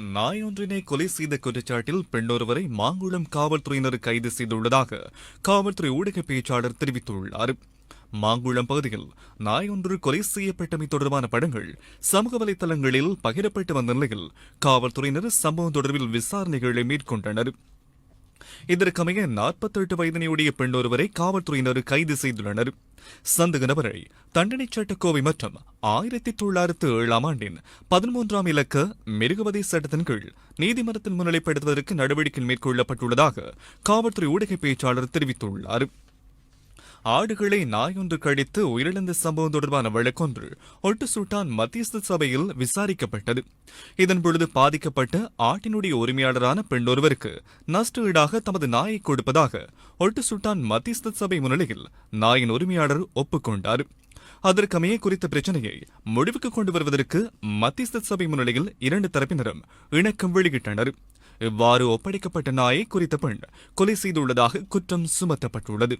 நாய் ஒன்றினை கொலை செய்த குற்றச்சாட்டில் பெண்ணொருவரை மாங்குளம் காவல்துறையினர் கைது செய்துள்ளதாக காவல்துறை ஊடக பேச்சாளர் தெரிவித்துள்ளார். மாங்குளம் பகுதியில் நாய் ஒன்று கொலை செய்யப்பட்டமை தொடர்பான படங்கள் சமூக வலைதளங்களில் பகிரப்பட்டு வந்த நிலையில் காவல்துறையினர் சம்பவம் தொடர்பில் விசாரணைகளை மேற்கொண்டனர். இதற்கமைய நாற்பத்தெட்டு வயதினையுடைய பெண் ஒருவரை காவல்துறையினர் கைது செய்துள்ளனர். சந்தக நபரை தண்டனை சட்டக்கோவை மற்றும் ஆயிரத்தி தொள்ளாயிரத்து ஏழாம் ஆண்டின் பதிமூன்றாம் இலக்க மிருகவதை சட்டத்தின் கீழ் நீதிமன்றத்தில் முன்னிலைப்படுத்துவதற்கு நடவடிக்கை மேற்கொள்ளப்பட்டுள்ளதாக காவல்துறை ஊடக பேச்சாளர் தெரிவித்துள்ளார். ஆடுகளை நாயொன்று கடித்து உயிரிழந்த சம்பவம் தொடர்பான வழக்கொன்று ஒட்டு சுட்டான் மத்தியஸ்த சபையில் விசாரிக்கப்பட்டது. இதன் பொழுது பாதிக்கப்பட்ட ஆட்டினுடைய உரிமையாளரான பெண் ஒருவருக்கு நஷ்ட ஈடாக தமது நாயை கொடுப்பதாக ஒட்டு சுட்டான் மத்தியஸ்த சபை முன்னிலையில் நாயின் உரிமையாளர் ஒப்புக்கொண்டார். அதற்கமைய குறித்த பிரச்சனையை முடிவுக்கு கொண்டு வருவதற்கு மத்தியஸ்த சபை முன்னிலையில் இரண்டு தரப்பினரும் இணக்கம் வெளியிட்டனர். இவ்வாறு ஒப்படைக்கப்பட்ட நாயை குறித்த பெண் கொலை செய்துள்ளதாக குற்றம் சுமத்தப்பட்டுள்ளது.